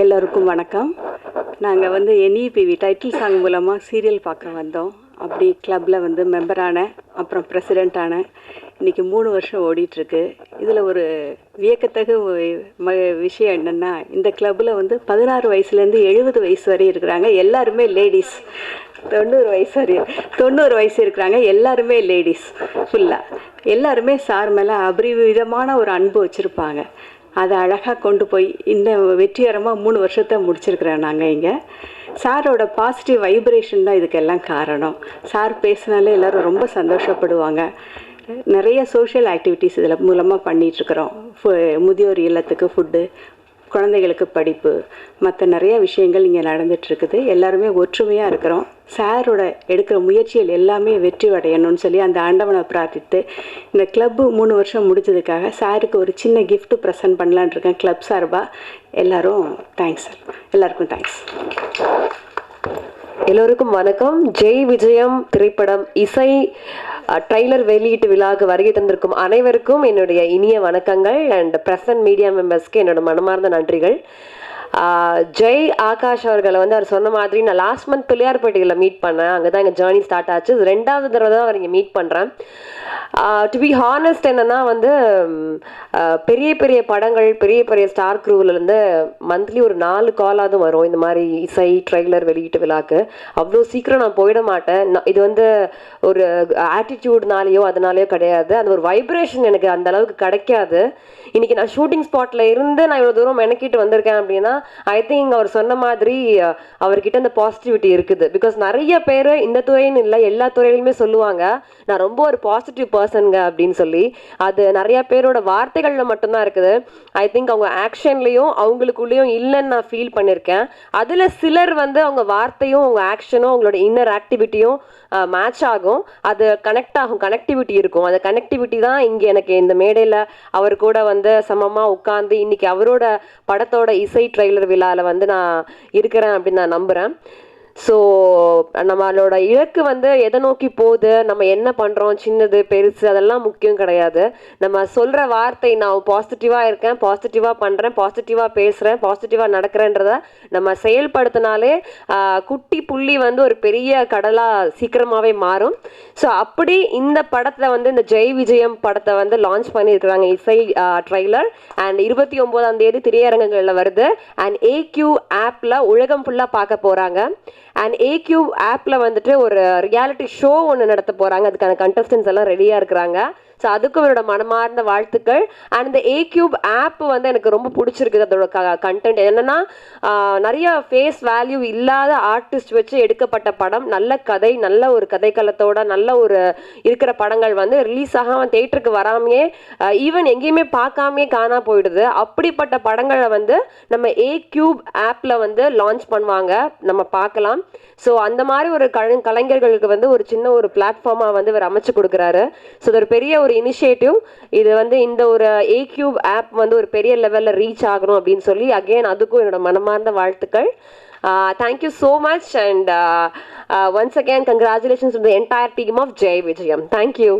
எல்லோருக்கும் வணக்கம். நாங்கள் வந்து என்இபிவி டைட்டில் சாங் மூலமாக சீரியல் பார்க்க வந்தோம். அப்படி கிளப்பில் வந்து மெம்பரான அப்புறம் பிரசிடெண்ட் இன்றைக்கி மூணு வருஷம் ஓடிட்டுருக்கு. இதில் ஒரு வியக்கத்தகு ம விஷயம் என்னென்னா இந்த கிளப்பில் வந்து பதினாறு வயசுலேருந்து எழுபது வயசு வரை இருக்கிறாங்க. எல்லாருமே லேடிஸ் தொண்ணூறு வயசு வரையும் தொண்ணூறு வயசு இருக்கிறாங்க. எல்லாருமே லேடிஸ் ஃபுல்லாக எல்லாருமே சார் மேலே அபரிவிதமான ஒரு அன்பு வச்சுருப்பாங்க. அதை அழகாக கொண்டு போய் இந்த வெற்றிகரமாக மூணு வருஷத்தை முடிச்சிருக்கிறோம் நாங்கள் இங்கே. சாரோட பாசிட்டிவ் வைப்ரேஷன் தான் இதுக்கெல்லாம் காரணம். சார் பேசினாலே எல்லோரும் ரொம்ப சந்தோஷப்படுவாங்க. நிறைய சோஷியல் ஆக்டிவிட்டீஸ் இதில் மூலமாக பண்ணிகிட்ருக்குறோம் முதியோர் இல்லத்துக்கு ஃபுட்டு குழந்தைகளுக்கு படிப்பு மற்ற நிறைய விஷயங்கள் இங்கே நடந்துகிட்ருக்குது எல்லாருமே ஒற்றுமையாக இருக்கிறோம். சாரோட எடுக்கிற முயற்சிகள் எல்லாமே வெற்றி அடையணும்னு சொல்லி அந்த ஆண்டவனை பிரார்த்தித்து இந்த கிளப்பு மூணு வருஷம் முடிச்சதுக்காக சாருக்கு ஒரு சின்ன கிஃப்ட்டு ப்ரெசென்ட் பண்ணலான் இருக்கேன் கிளப் சார்பாக எல்லாரும் தேங்க்ஸ் சார். எல்லாருக்கும் தேங்க்ஸ் எல்லோருக்கும் வணக்கம். ஜெய் விஜயம் திரைப்படம் இசை ட்ரைலர் வெளியீட்டு விழாவுக்கு வருகை தந்திருக்கும் அனைவருக்கும் என்னுடைய இனிய வணக்கங்கள் அண்ட் பிரசன்ட் மீடியா மெம்பர்ஸ்க்கு என்னோட மனமார்ந்த நன்றிகள். ஜெய் ஆகாஷ் அவர்களை வந்து அவர் சொன்ன மாதிரி நான் லாஸ்ட் மந்த் பிள்ளையார்பேட்டையில் மீட் பண்ணேன். அங்கே தான் எங்கள் ஜேர்னி ஸ்டார்ட் ஆச்சு ரெண்டாவது தடவை தான் அவர் இங்கே மீட் பண்ணுறேன் டு பி ஹானஸ்ட் என்னன்னா வந்து பெரிய பெரிய படங்கள் பெரிய பெரிய ஸ்டார் க்ரூவிலேருந்து மந்த்லி ஒரு நாலு காலாவது வரும். இந்த மாதிரி இசை ட்ரெய்லர் வெளியீட்டு விழாக்கு. அவ்வளோ சீக்கிரம் நான் போயிட மாட்டேன். நான் இது வந்து ஒரு ஆட்டிடியூட்னாலேயோ அதனாலேயோ கிடையாது. அந்த ஒரு வைப்ரேஷன் எனக்கு அந்த அளவுக்கு கிடைக்காது. இன்றைக்கி நான் ஷூட்டிங் ஸ்பாட்டில் இருந்து நான் இவ்வளோ தூரம் மெனக்கிட்டு வந்திருக்கேன் அப்படின்னா ஐ திங்க் அவர் சொன்ன மாதிரி அவர்கிட்ட அந்த பாசிட்டிவிட்டி இருக்குது. பிகாஸ் நிறைய பேர் இந்த துறைன்னு இல்லை எல்லா துறையிலுமே சொல்லுவாங்க நான் ரொம்ப ஒரு பாசிட்டிவ் பர்சனுங்க அப்படின்னு சொல்லி அது நிறைய பேரோட வார்த்தைகளில் மட்டும்தான் இருக்குது. ஐ திங்க் அவங்க ஆக்ஷன்லேயும் அவங்களுக்குள்ளேயும் இல்லைன்னு நான் ஃபீல் பண்ணியிருக்கேன் அதில் சிலர் வந்து அவங்க வார்த்தையும் அவங்க ஆக்ஷனும் அவங்களோட இன்னர் ஆக்டிவிட்டியும் மேட்ச் ஆகும். அது கனெக்ட் ஆகும். கனெக்டிவிட்டி இருக்கும். அந்த கனெக்டிவிட்டி தான் இங்கே எனக்கு இந்த மேடையில் அவர் கூட வந்து சமமாக உட்காந்து இன்னைக்கு அவரோட படத்தோட இசை ட்ரெய்லர் விழாவில் வந்து நான் இருக்கிறேன் அப்படின்னு நான் நம்புகிறேன் ஸோ நம்மளோட இலக்கு வந்து எதை நோக்கி போகுது நம்ம என்ன பண்ணுறோம் சின்னது பெருசு அதெல்லாம் முக்கியம் கிடையாது. நம்ம சொல்கிற வார்த்தை நான் பாசிட்டிவாக இருக்கேன் பாசிட்டிவாக பண்ணுறேன் பாசிட்டிவாக பேசுகிறேன் பாசிட்டிவாக நடக்கிறேன்றத நம்ம செயல்படுத்தினாலே குட்டி புள்ளி வந்து ஒரு பெரிய கடலாக சீக்கிரமாகவே மாறும். ஸோ அப்படி இந்த படத்தில் வந்து இந்த ஜெய் விஜயம் படத்தை வந்து லான்ச் பண்ணியிருக்கிறாங்க இசை ட்ரெய்லர் அண்ட் இருபத்தி ஒம்போதாம் தேதி திரையரங்குகளில் வருது. அண்ட் ஏக்யூ ஆப்பில் உலகம் ஃபுல்லாக பார்க்க போகிறாங்க அண்ட் ஏக்யூ ஆப்பில் வந்துட்டு ஒரு ரியாலிட்டி ஷோ ஒன்று நடத்த போகிறாங்க அதுக்கான கண்டஸ்டன்ஸ் எல்லாம் ரெடியாக இருக்கிறாங்க. ஸோ அதுக்கும் அவரோட மனமார்ந்த வாழ்த்துக்கள். அண்ட் இந்த ஏ கியூப் ஆப் வந்து எனக்கு ரொம்ப பிடிச்சிருக்குது அதோட க கண்டென்ட் என்னென்னா நிறைய ஃபேஸ் வேல்யூ இல்லாத ஆர்டிஸ்ட் வச்சு எடுக்கப்பட்ட படம். நல்ல கதை நல்ல ஒரு கதைக்களத்தோட நல்ல ஒரு இருக்கிற படங்கள் வந்து ரிலீஸ் ஆகாமல் தேட்டருக்கு வராமையே ஈவன் எங்கேயுமே பார்க்காமே காணா போயிடுது. அப்படிப்பட்ட படங்களை வந்து நம்ம ஏ கியூப் ஆப்பில் வந்து லான்ச் பண்ணுவாங்க. நம்ம பார்க்கலாம். ஸோ அந்த மாதிரி ஒரு கலை கலைஞர்களுக்கு வந்து ஒரு சின்ன ஒரு பிளாட்ஃபார்மாக வந்து இவர் அமைச்சு கொடுக்குறாரு. ஸோ ஒரு பெரிய ஒரு இனிஷியேட்டிவ் இது வந்து இந்த ஒரு ஏ கியூப் ஆப் வந்து ஒரு பெரிய லெவலில் ரீச் ஆகணும் அப்படின்னு சொல்லி அகைன் அதுக்கும் என்னோட மனமார்ந்த வாழ்த்துக்கள். Thank you so much and once again congratulations the entire team of Jai Vijayam thank you